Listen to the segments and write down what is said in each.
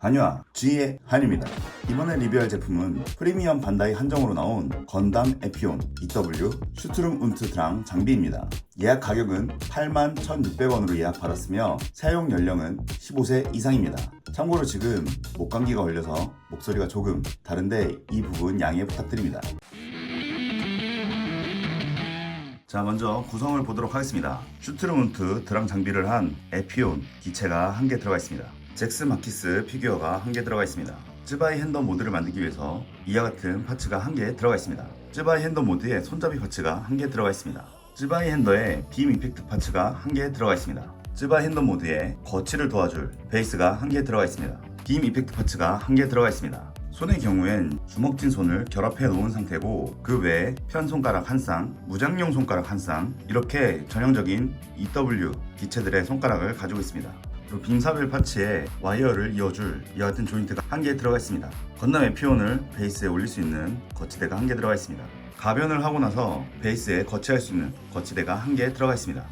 한유아 G의 한입니다. 이번에 리뷰할 제품은 프리미엄 반다이 한정으로 나온 건담 에피온 EW 슈트룸 운트 드랑 장비입니다. 예약 가격은 81,600원으로 예약받았으며 사용 연령은 15세 이상입니다. 참고로 지금 목감기가 걸려서 목소리가 조금 다른데 이 부분 양해 부탁드립니다. 자 먼저 구성을 보도록 하겠습니다. 슈트루문트 드랑 장비를 한 에피온 기체가 한 개 들어가 있습니다. 잭스 마키스 피규어가 한 개 들어가 있습니다. 쯔바이 핸더 모드를 만들기 위해서 이와 같은 파츠가 한 개 들어가 있습니다. 쯔바이 핸더 모드에 손잡이 파츠가 한 개 들어가 있습니다. 쯔바이 핸더에 빔 이펙트 파츠가 한 개 들어가 있습니다. 쯔바이 핸더 모드에 거치를 도와줄 베이스가 한 개 들어가 있습니다. 빔 이펙트 파츠가 한 개 들어가 있습니다. 손의 경우엔 주먹진 손을 결합해 놓은 상태고 그 외에 편 손가락 한 쌍, 무장용 손가락 한 쌍, 이렇게 전형적인 EW 기체들의 손가락을 가지고 있습니다. 그리고 빔사벨 파츠에 와이어를 이어줄 같은 조인트가 한 개 들어가 있습니다. 건담 에피온을 베이스에 올릴 수 있는 거치대가 한 개 들어가 있습니다. 가변을 하고 나서 베이스에 거치할 수 있는 거치대가 한 개 들어가 있습니다.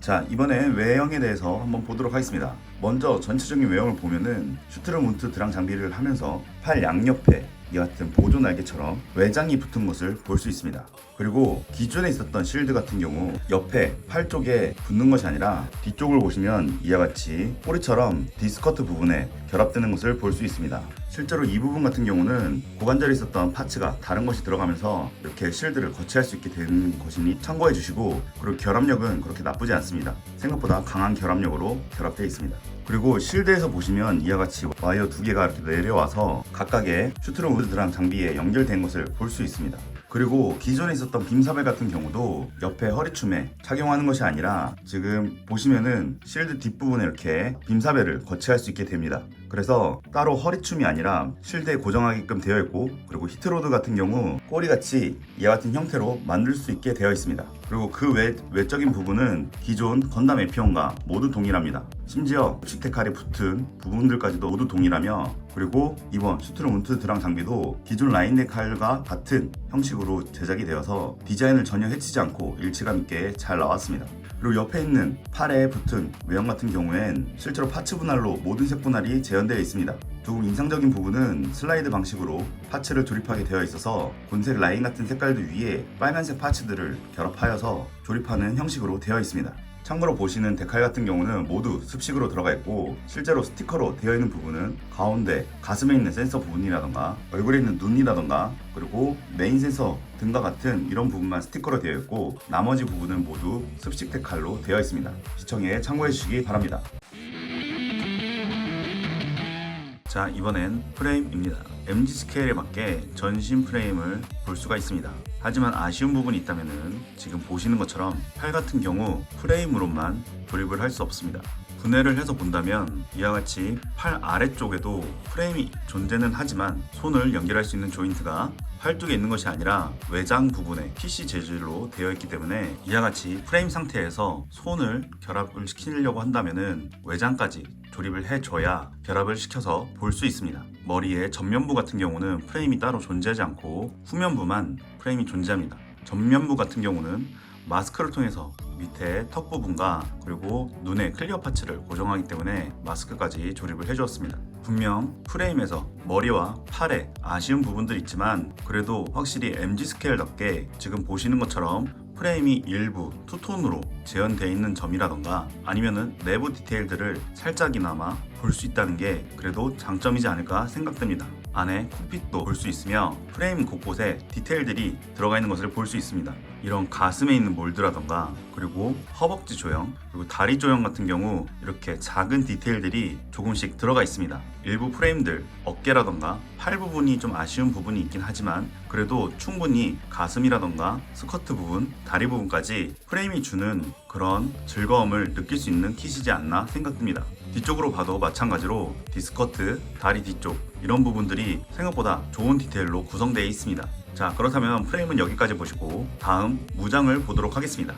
자 이번에 외형에 대해서 한번 보도록 하겠습니다 먼저 전체적인 외형을 보면은 슈트럼 운트 드랑 장비를 하면서 팔 양옆에 이 같은 보조 날개처럼 외장이 붙은 것을 볼 수 있습니다 그리고 기존에 있었던 실드 같은 경우 옆에 팔 쪽에 붙는 것이 아니라 뒤쪽을 보시면 이와 같이 꼬리처럼 디스커트 부분에 결합되는 것을 볼 수 있습니다 실제로 이 부분 같은 경우는 고관절에 있었던 파츠가 다른 것이 들어가면서 이렇게 실드를 거치할 수 있게 된 것이니 참고해 주시고 그리고 결합력은 그렇게 나쁘지 않습니다. 생각보다 강한 결합력으로 결합되어 있습니다. 그리고 실드에서 보시면 이와 같이 와이어 두 개가 이렇게 내려와서 각각의 슈트룸 우드랑 장비에 연결된 것을 볼 수 있습니다. 그리고 기존에 있었던 빔사벨 같은 경우도 옆에 허리춤에 착용하는 것이 아니라 지금 보시면은 실드 뒷부분에 이렇게 빔사벨을 거치할 수 있게 됩니다. 그래서 따로 허리춤이 아니라 실드에 고정하게끔 되어 있고 그리고 히트로드 같은 경우 꼬리같이 이와 같은 형태로 만들 수 있게 되어 있습니다. 그리고 그 외, 외적인 부분은 기존 건담 에피온과 모두 동일합니다. 심지어 식테칼이 붙은 부분들까지도 모두 동일하며 그리고 이번 슈트룸 운트 드랑 장비도 기존 라인의 칼과 같은 형식으로 제작이 되어서 디자인을 전혀 해치지 않고 일치감 있게 잘 나왔습니다. 그리고 옆에 있는 팔에 붙은 외형 같은 경우엔 실제로 파츠 분할로 모든 색 분할이 재현되어 있습니다. 조금 인상적인 부분은 슬라이드 방식으로 파츠를 조립하게 되어 있어서 본색 라인 같은 색깔들 위에 빨간색 파츠들을 결합하여서 조립하는 형식으로 되어 있습니다. 참고로 보시는 데칼 같은 경우는 모두 습식으로 들어가 있고 실제로 스티커로 되어 있는 부분은 가운데 가슴에 있는 센서 부분이라던가 얼굴에 있는 눈이라던가 그리고 메인 센서 등과 같은 이런 부분만 스티커로 되어 있고 나머지 부분은 모두 습식 데칼로 되어 있습니다. 시청에 참고해 주시기 바랍니다. 자 이번엔 프레임입니다. MG 스케일에 맞게 전신 프레임을 볼 수가 있습니다. 하지만 아쉬운 부분이 있다면 지금 보시는 것처럼 팔 같은 경우 프레임으로만 조립을 할 수 없습니다. 분해를 해서 본다면 이와 같이 팔 아래쪽에도 프레임이 존재는 하지만 손을 연결할 수 있는 조인트가 팔 쪽에 있는 것이 아니라 외장 부분에 PC 재질로 되어 있기 때문에 이와 같이 프레임 상태에서 손을 결합을 시키려고 한다면은 외장까지 조립을 해줘야 결합을 시켜서 볼 수 있습니다. 머리의 전면부 같은 경우는 프레임이 따로 존재하지 않고 후면부만 프레임이 존재합니다. 전면부 같은 경우는 마스크를 통해서 밑에 턱 부분과 그리고 눈의 클리어 파츠를 고정하기 때문에 마스크까지 조립을 해주었습니다. 분명 프레임에서 머리와 팔에 아쉬운 부분들이 있지만 그래도 확실히 MG 스케일답게 지금 보시는 것처럼 프레임이 일부 투톤으로 재현되어 있는 점이라던가 아니면은 내부 디테일들을 살짝이나마 볼 수 있다는 게 그래도 장점이지 않을까 생각됩니다. 안에 콕핏도 볼 수 있으며 프레임 곳곳에 디테일들이 들어가 있는 것을 볼 수 있습니다. 이런 가슴에 있는 몰드라던가 그리고 허벅지 조형 그리고 다리 조형 같은 경우 이렇게 작은 디테일들이 조금씩 들어가 있습니다. 일부 프레임들 어깨라던가 팔 부분이 좀 아쉬운 부분이 있긴 하지만 그래도 충분히 가슴이라던가 스커트 부분, 다리 부분까지 프레임이 주는 그런 즐거움을 느낄 수 있는 kit이지 않나 생각됩니다. 뒤쪽으로 봐도 마찬가지로 디스커트, 다리 뒤쪽 이런 부분들이 생각보다 좋은 디테일로 구성되어 있습니다. 자 그렇다면 프레임은 여기까지 보시고 다음 무장을 보도록 하겠습니다.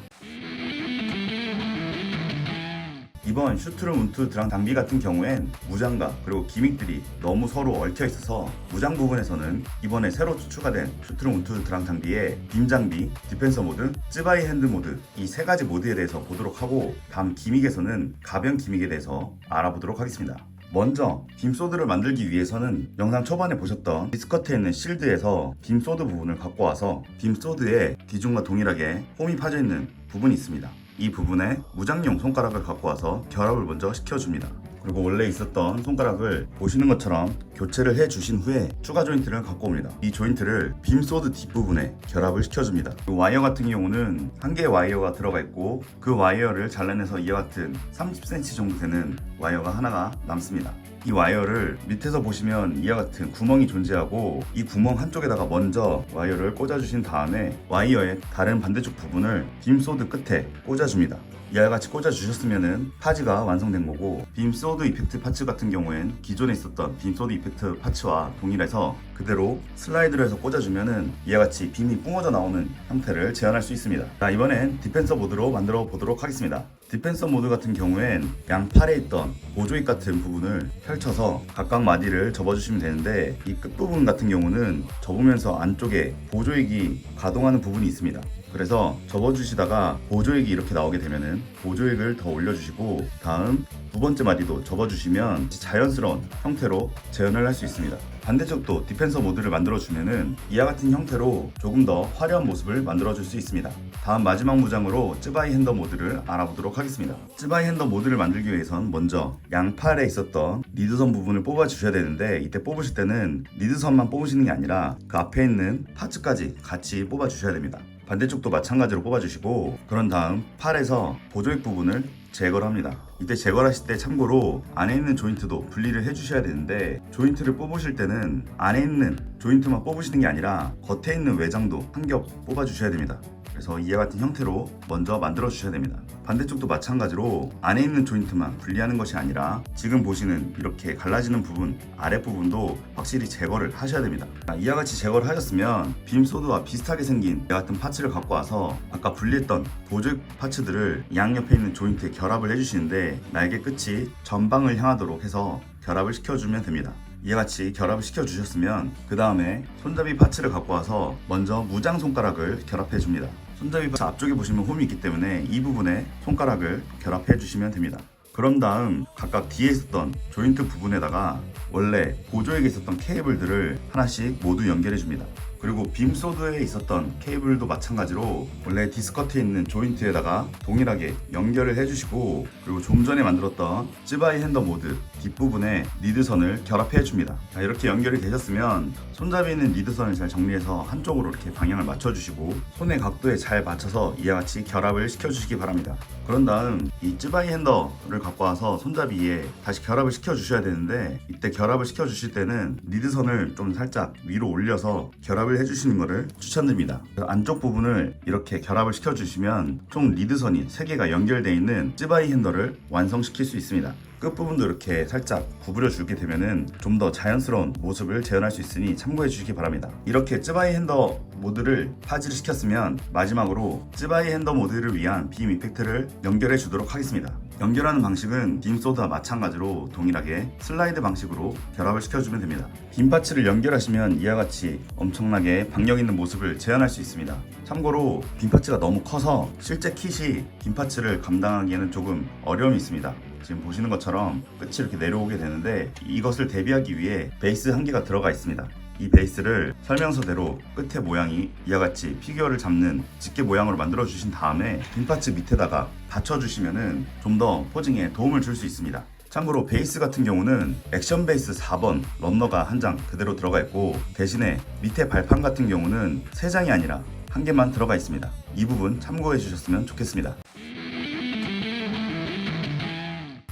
이번 슈트룸 운트 드랑 장비 같은 경우엔 무장과 그리고 기믹들이 너무 서로 얽혀 있어서 무장 부분에서는 이번에 새로 추가된 슈트룸 운트 드랑 장비의 빔 장비, 디펜서 모드, 쯔바이 핸드 모드 이 세 가지 모드에 대해서 보도록 하고 다음 기믹에서는 가변 기믹에 대해서 알아보도록 하겠습니다. 먼저 빔소드를 만들기 위해서는 영상 초반에 보셨던 디스커트에 있는 실드에서 빔소드 부분을 갖고 와서 빔소드에 기존과 동일하게 홈이 파져 있는 부분이 있습니다. 이 부분에 무장용 손가락을 갖고 와서 결합을 먼저 시켜줍니다. 그리고 원래 있었던 손가락을 보시는 것처럼 교체를 해 주신 후에 추가 조인트를 갖고 옵니다. 이 조인트를 빔소드 뒷부분에 결합을 시켜줍니다. 그 와이어 같은 경우는 한 개의 와이어가 들어가 있고 그 와이어를 잘라내서 이와 같은 30cm 정도 되는 와이어가 하나가 남습니다. 이 와이어를 밑에서 보시면 이와 같은 구멍이 존재하고 이 구멍 한쪽에다가 먼저 와이어를 꽂아주신 다음에 와이어의 다른 반대쪽 부분을 빔소드 끝에 꽂아줍니다. 이와 같이 꽂아주셨으면 파지가 완성된 거고 빔소드 이펙트 파츠 같은 경우엔 기존에 있었던 빔소드 이펙트 파츠와 동일해서 그대로 슬라이드를 해서 꽂아주면은 이와 같이 빔이 뿜어져 나오는 형태를 재현할 수 있습니다. 자 이번엔 디펜서 모드로 만들어 보도록 하겠습니다. 디펜서 모드 같은 경우엔 양팔에 있던 보조익 같은 부분을 펼쳐서 각각 마디를 접어주시면 되는데 이 끝부분 같은 경우는 접으면서 안쪽에 보조익이 가동하는 부분이 있습니다. 그래서 접어주시다가 보조액이 이렇게 나오게 되면은 보조액을 더 올려주시고 다음 두 번째 마디도 접어주시면 자연스러운 형태로 재현을 할 수 있습니다. 반대쪽도 디펜서 모드를 만들어주면은 이와 같은 형태로 조금 더 화려한 모습을 만들어줄 수 있습니다. 다음 마지막 무장으로 쯔바이 핸더 모드를 알아보도록 하겠습니다. 쯔바이 핸더 모드를 만들기 위해선 먼저 양팔에 있었던 리드선 부분을 뽑아 주셔야 되는데 이때 뽑으실 때는 리드선만 뽑으시는 게 아니라 그 앞에 있는 파츠까지 같이 뽑아 주셔야 됩니다. 반대쪽도 마찬가지로 뽑아주시고 그런 다음 팔에서 보조액 부분을 제거를 합니다. 이때 제거를 하실 때 참고로 안에 있는 조인트도 분리를 해주셔야 되는데 조인트를 뽑으실 때는 안에 있는 조인트만 뽑으시는 게 아니라 겉에 있는 외장도 한 겹 뽑아주셔야 됩니다. 그래서 이와 같은 형태로 먼저 만들어 주셔야 됩니다. 반대쪽도 마찬가지로 안에 있는 조인트만 분리하는 것이 아니라 지금 보시는 이렇게 갈라지는 부분 아랫부분도 확실히 제거를 하셔야 됩니다. 자, 이와 같이 제거를 하셨으면 빔소드와 비슷하게 생긴 이와 같은 파츠를 갖고 와서 아까 분리했던 보조 파츠들을 양옆에 있는 조인트에 결합을 해주시는데 날개 끝이 전방을 향하도록 해서 결합을 시켜주면 됩니다. 이와 같이 결합을 시켜주셨으면 그 다음에 손잡이 파츠를 갖고 와서 먼저 무장 손가락을 결합해 줍니다. 손잡이 파츠 앞쪽에 보시면 홈이 있기 때문에 이 부분에 손가락을 결합해 주시면 됩니다. 그런 다음 각각 뒤에 있었던 조인트 부분에다가 원래 보조액에 있었던 케이블들을 하나씩 모두 연결해 줍니다. 그리고 빔소드에 있었던 케이블도 마찬가지로 원래 디스커트에 있는 조인트에다가 동일하게 연결을 해주시고 그리고 좀 전에 만들었던 쯔바이 핸더 모드 뒷부분에 리드선을 결합해 줍니다. 자, 이렇게 연결이 되셨으면 손잡이 있는 리드선을 잘 정리해서 한쪽으로 이렇게 방향을 맞춰주시고 손의 각도에 잘 맞춰서 이와 같이 결합을 시켜주시기 바랍니다. 그런 다음 이 쯔바이 핸더를 갖고 와서 손잡이에 다시 결합을 시켜주셔야 되는데 이때 결합을 시켜주실 때는 리드선을 좀 살짝 위로 올려서 결합을 해주시는 것을 추천드립니다. 안쪽 부분을 이렇게 결합을 시켜주시면 총 리드선이 3개가 연결되어 있는 쯔바이 핸더를 완성시킬 수 있습니다. 끝부분도 이렇게 살짝 구부려 주게 되면은 좀 더 자연스러운 모습을 재현할 수 있으니 참고해 주시기 바랍니다. 이렇게 쯔바이 핸더 모드를 파지를 시켰으면 마지막으로 쯔바이 핸더 모드를 위한 빔 이펙트를 연결해 주도록 하겠습니다. 연결하는 방식은 빔 소드와 마찬가지로 동일하게 슬라이드 방식으로 결합을 시켜주면 됩니다. 빔 파츠를 연결하시면 이와 같이 엄청나게 박력 있는 모습을 재현할 수 있습니다. 참고로 빔 파츠가 너무 커서 실제 킷이 빔 파츠를 감당하기에는 조금 어려움이 있습니다. 지금 보시는 것처럼 끝이 이렇게 내려오게 되는데 이것을 대비하기 위해 베이스 한 개가 들어가 있습니다. 이 베이스를 설명서대로 끝의 모양이 이와 같이 피규어를 잡는 집게 모양으로 만들어 주신 다음에 빈 파츠 밑에다가 받쳐 주시면은 좀 더 포징에 도움을 줄 수 있습니다. 참고로 베이스 같은 경우는 액션 베이스 4번 런너가 한 장 그대로 들어가 있고 대신에 밑에 발판 같은 경우는 3장이 아니라 한 개만 들어가 있습니다. 이 부분 참고해 주셨으면 좋겠습니다.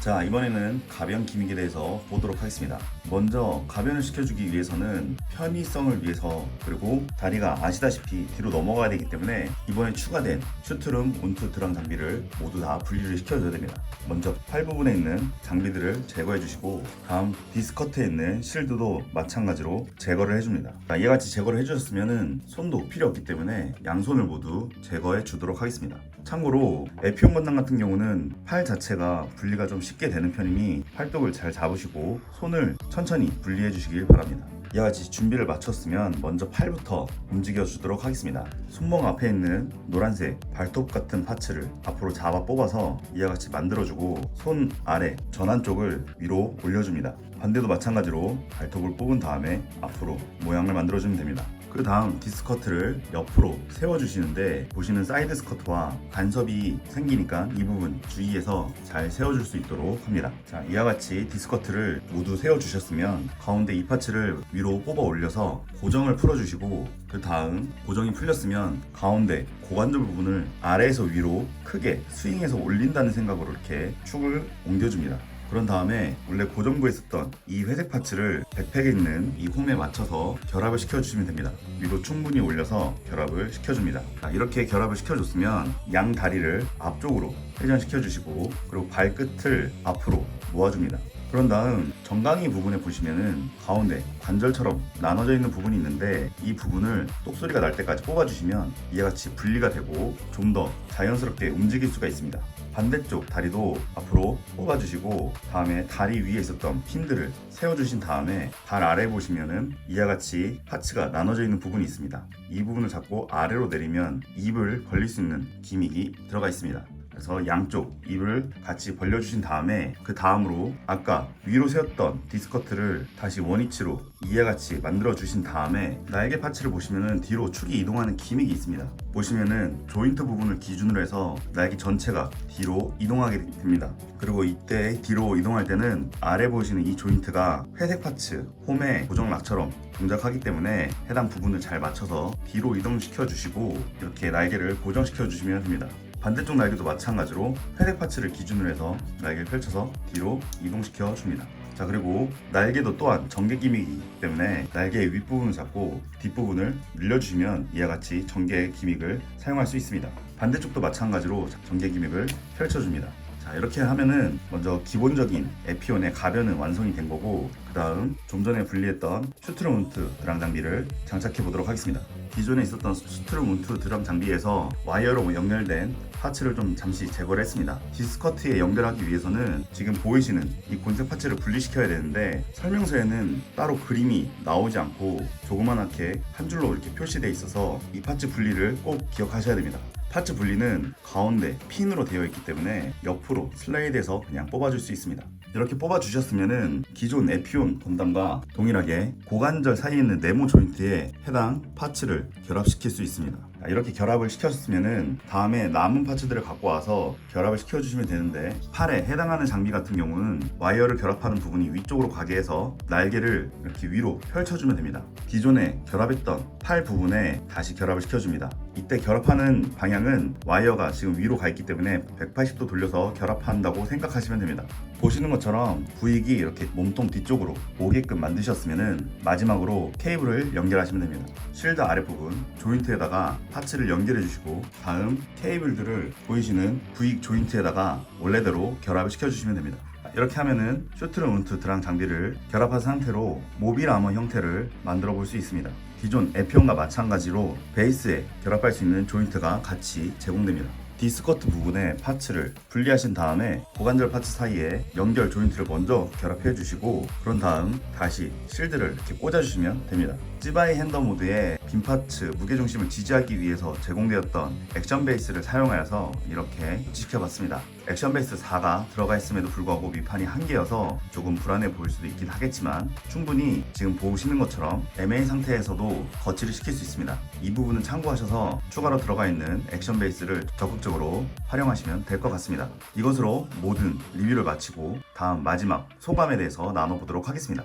자 이번에는 가변 기믹에 대해서 보도록 하겠습니다. 먼저 가변을 시켜주기 위해서는 편의성을 위해서 그리고 다리가 아시다시피 뒤로 넘어가야 되기 때문에 이번에 추가된 슈트룸 온투 드럼 장비를 모두 다 분리를 시켜줘야 됩니다. 먼저 팔 부분에 있는 장비들을 제거해 주시고 다음 디스커트에 있는 실드도 마찬가지로 제거를 해줍니다. 자, 이와 같이 제거를 해주셨으면 손도 필요 없기 때문에 양손을 모두 제거해 주도록 하겠습니다. 참고로 에피온 건담 같은 경우는 팔 자체가 분리가 좀 쉽게 되는 편이니 팔뚝을 잘 잡으시고 손을 천천히 분리해 주시길 바랍니다. 이와 같이 준비를 마쳤으면 먼저 팔부터 움직여 주도록 하겠습니다. 손목 앞에 있는 노란색 발톱 같은 파츠를 앞으로 잡아 뽑아서 이와 같이 만들어주고 손 아래 전환 쪽을 위로 올려줍니다. 반대도 마찬가지로 발톱을 뽑은 다음에 앞으로 모양을 만들어주면 됩니다. 그 다음 디스커트를 옆으로 세워주시는데 보시는 사이드 스커트와 간섭이 생기니까 이 부분 주의해서 잘 세워줄 수 있도록 합니다. 자, 이와 같이 디스커트를 모두 세워주셨으면 가운데 이 파츠를 위로 뽑아 올려서 고정을 풀어주시고 그 다음 고정이 풀렸으면 가운데 고관절 부분을 아래에서 위로 크게 스윙해서 올린다는 생각으로 이렇게 축을 옮겨줍니다. 그런 다음에 원래 고정부에 있었던 이 회색 파츠를 백팩에 있는 이 홈에 맞춰서 결합을 시켜주시면 됩니다. 위로 충분히 올려서 결합을 시켜줍니다. 자, 이렇게 결합을 시켜줬으면 양 다리를 앞쪽으로 회전시켜주시고 그리고 발끝을 앞으로 모아줍니다. 그런 다음 정강이 부분에 보시면은 가운데 관절처럼 나눠져 있는 부분이 있는데 이 부분을 똑소리가 날 때까지 뽑아주시면 이와 같이 분리가 되고 좀 더 자연스럽게 움직일 수가 있습니다. 반대쪽 다리도 앞으로 뽑아주시고 다음에 다리 위에 있었던 핀들을 세워주신 다음에 발 아래 보시면은 이와 같이 파츠가 나눠져 있는 부분이 있습니다. 이 부분을 잡고 아래로 내리면 입을 벌릴 수 있는 기믹이 들어가 있습니다. 그래서 양쪽 입을 같이 벌려주신 다음에 그 다음으로 아까 위로 세웠던 디스커트를 다시 원위치로 이와 같이 만들어 주신 다음에 날개 파츠를 보시면은 뒤로 축이 이동하는 기믹이 있습니다. 보시면은 조인트 부분을 기준으로 해서 날개 전체가 뒤로 이동하게 됩니다. 그리고 이때 뒤로 이동할 때는 아래 보시는 이 조인트가 회색 파츠 홈의 고정락처럼 동작하기 때문에 해당 부분을 잘 맞춰서 뒤로 이동시켜 주시고 이렇게 날개를 고정시켜 주시면 됩니다. 반대쪽 날개도 마찬가지로 회색 파츠를 기준으로 해서 날개를 펼쳐서 뒤로 이동시켜 줍니다. 자 그리고 날개도 또한 전개 기믹이기 때문에 날개의 윗부분을 잡고 뒷부분을 늘려주시면 이와 같이 전개 기믹을 사용할 수 있습니다. 반대쪽도 마찬가지로 전개 기믹을 펼쳐줍니다. 자 이렇게 하면은 먼저 기본적인 에피온의 가변은 완성이 된 거고 그 다음 좀 전에 분리했던 슈트루문트 드랑 장비를 장착해 보도록 하겠습니다. 기존에 있었던 슈트루문트 드럼 장비에서 와이어로 연결된 파츠를 좀 잠시 제거를 했습니다. 디스커트에 연결하기 위해서는 지금 보이시는 이 곤색 파츠를 분리시켜야 되는데 설명서에는 따로 그림이 나오지 않고 조그만하게 한 줄로 이렇게 표시되어 있어서 이 파츠 분리를 꼭 기억하셔야 됩니다. 파츠 분리는 가운데 핀으로 되어 있기 때문에 옆으로 슬라이드해서 그냥 뽑아줄 수 있습니다. 이렇게 뽑아주셨으면 기존 에피온 건담과 동일하게 고관절 사이에 있는 네모 조인트에 해당 파츠를 결합시킬 수 있습니다. 자, 이렇게 결합을 시켜줬으면 다음에 남은 파츠들을 갖고 와서 결합을 시켜주시면 되는데 팔에 해당하는 장비 같은 경우는 와이어를 결합하는 부분이 위쪽으로 가게 해서 날개를 이렇게 위로 펼쳐주면 됩니다. 기존에 결합했던 팔 부분에 다시 결합을 시켜줍니다. 이때 결합하는 방향은 와이어가 지금 위로 가 있기 때문에 180도 돌려서 결합한다고 생각하시면 됩니다. 보시는 것처럼 부익이 이렇게 몸통 뒤쪽으로 오게끔 만드셨으면 마지막으로 케이블을 연결하시면 됩니다. 실드 아랫부분 조인트에다가 파츠를 연결해 주시고 다음 케이블들을 보이시는 부익 조인트에다가 원래대로 결합을 시켜주시면 됩니다. 이렇게 하면은 쇼트르 운트 드랑 장비를 결합한 상태로 모빌 아머 형태를 만들어 볼 수 있습니다. 기존 에피온과 마찬가지로 베이스에 결합할 수 있는 조인트가 같이 제공됩니다. 디스커트 부분에 파츠를 분리하신 다음에 고관절 파츠 사이에 연결 조인트를 먼저 결합해 주시고 그런 다음 다시 실드를 이렇게 꽂아 주시면 됩니다. 찌바이 핸더 모드에 빈 파츠 무게중심을 지지하기 위해서 제공되었던 액션 베이스를 사용하여서 이렇게 지켜봤습니다. 액션 베이스 4가 들어가 있음에도 불구하고 밑판이 한 개여서 조금 불안해 보일 수도 있긴 하겠지만 충분히 지금 보시는 것처럼 MA 상태에서도 거치를 시킬 수 있습니다. 이 부분은 참고하셔서 추가로 들어가 있는 액션 베이스를 적극적으로 활용하시면 될 것 같습니다. 이것으로 모든 리뷰를 마치고 다음 마지막 소감에 대해서 나눠보도록 하겠습니다.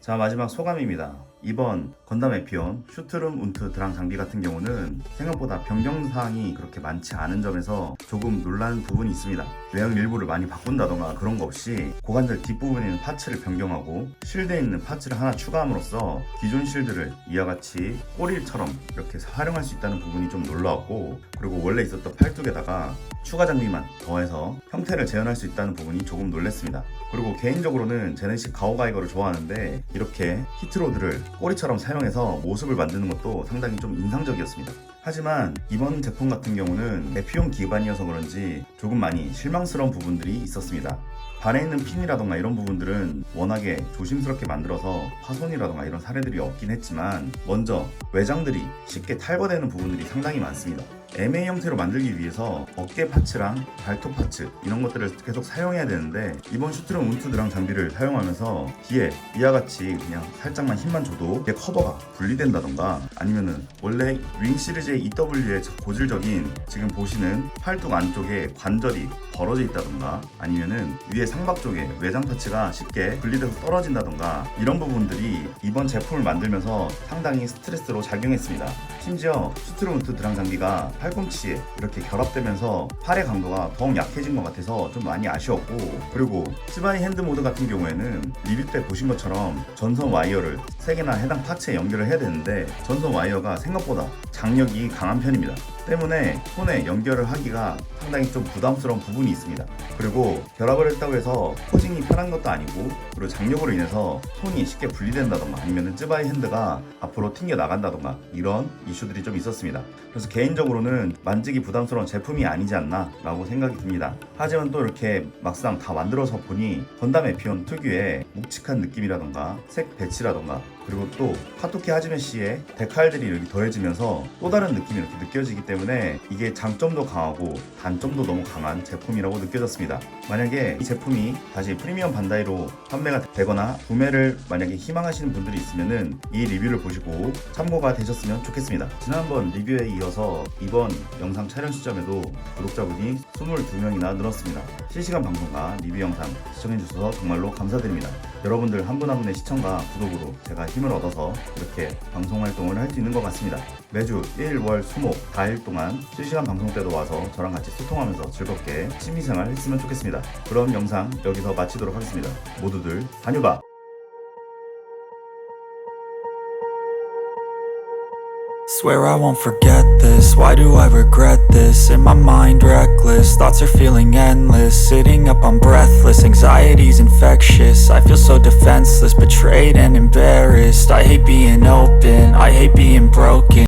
자 마지막 소감입니다. 이번 건담 에피온 슈트룸 운트 드랑 장비 같은 경우는 생각보다 변경 사항이 그렇게 많지 않은 점에서 조금 놀라는 부분이 있습니다. 외형 일부를 많이 바꾼다던가 그런 거 없이 고관절 뒷부분에 있는 파츠를 변경하고 실드에 있는 파츠를 하나 추가함으로써 기존 실드를 이와 같이 꼬리처럼 이렇게 활용할 수 있다는 부분이 좀 놀라웠고 그리고 원래 있었던 팔뚝에다가 추가 장비만 더해서 형태를 재현할 수 있다는 부분이 조금 놀랐습니다. 그리고 개인적으로는 제네식 가오가이거를 좋아하는데 이렇게 히트로드를 꼬리처럼 사용해서 모습을 만드는 것도 상당히 좀 인상적이었습니다. 하지만 이번 제품 같은 경우는 대피용 기반이어서 그런지 조금 많이 실망스러운 부분들이 있었습니다. 발에 있는 핀이라던가 이런 부분들은 워낙에 조심스럽게 만들어서 파손이라던가 이런 사례들이 없긴 했지만 먼저 외장들이 쉽게 탈거되는 부분들이 상당히 많습니다. MA 형태로 만들기 위해서 어깨 파츠랑 발톱 파츠 이런 것들을 계속 사용해야 되는데 이번 슈트룸 운투드랑 장비를 사용하면서 뒤에 이와 같이 그냥 살짝만 힘만 줘도 이게 커버가 분리된다던가 아니면은 원래 윙 시리즈의 EW의 고질적인 지금 보시는 팔뚝 안쪽에 관절이 벌어져 있다던가 아니면은 위에 상박 쪽에 외장 파츠가 쉽게 분리돼서 떨어진다던가 이런 부분들이 이번 제품을 만들면서 상당히 스트레스로 작용했습니다. 심지어 슈트루문트 드랑 장비가 팔꿈치에 이렇게 결합되면서 팔의 강도가 더욱 약해진 것 같아서 좀 많이 아쉬웠고 그리고 스바이 핸드 모드 같은 경우에는 리뷰 때 보신 것처럼 전선 와이어를 3개나 해당 파츠에 연결을 해야 되는데 전선 와이어가 생각보다 장력이 강한 편입니다. 때문에 손에 연결을 하기가 상당히 좀 부담스러운 부분이 있습니다. 그리고 결합을 했다고 해서 포징이 편한 것도 아니고 그리고 장력으로 인해서 손이 쉽게 분리된다던가 아니면 쯔바이 핸드가 앞으로 튕겨 나간다던가 이런 이슈들이 좀 있었습니다. 그래서 개인적으로는 만지기 부담스러운 제품이 아니지 않나 라고 생각이 듭니다. 하지만 또 이렇게 막상 다 만들어서 보니 건담 에피온 특유의 묵직한 느낌이라던가 색 배치라던가 그리고 또 카토키 하지메 씨의 데칼들이 이렇게 더해지면서 또 다른 느낌이 이렇게 느껴지기 때문에 이게 장점도 강하고 단점도 너무 강한 제품이라고 느껴졌습니다. 만약에 이 제품이 다시 프리미엄 반다이로 판매가 되거나 구매를 만약에 희망하시는 분들이 있으면은 이 리뷰를 보시고 참고가 되셨으면 좋겠습니다. 지난번 리뷰에 이어서 이번 영상 촬영 시점에도 구독자분이 22명이나 늘었습니다. 실시간 방송과 리뷰 영상 시청해주셔서 정말로 감사드립니다. 여러분들 한 분 한 분의 시청과 구독으로 제가 힘을 얻어서 이렇게 방송 활동을 할 수 있는 것 같습니다. 매주 1, 월, 수목 4일 동안 실시간 방송 때도 와서 저랑 같이 소통하면서 즐겁게 취미생활 했으면 좋겠습니다. 그럼 영상 여기서 마치도록 하겠습니다. 모두들 다녀봐! Swear I won't forget this. Why do I regret this? In my mind, reckless. Thoughts are feeling endless. Sitting up, I'm breathless. Anxiety's infectious. I feel so defenseless, betrayed and embarrassed. I hate being open. I hate being broken.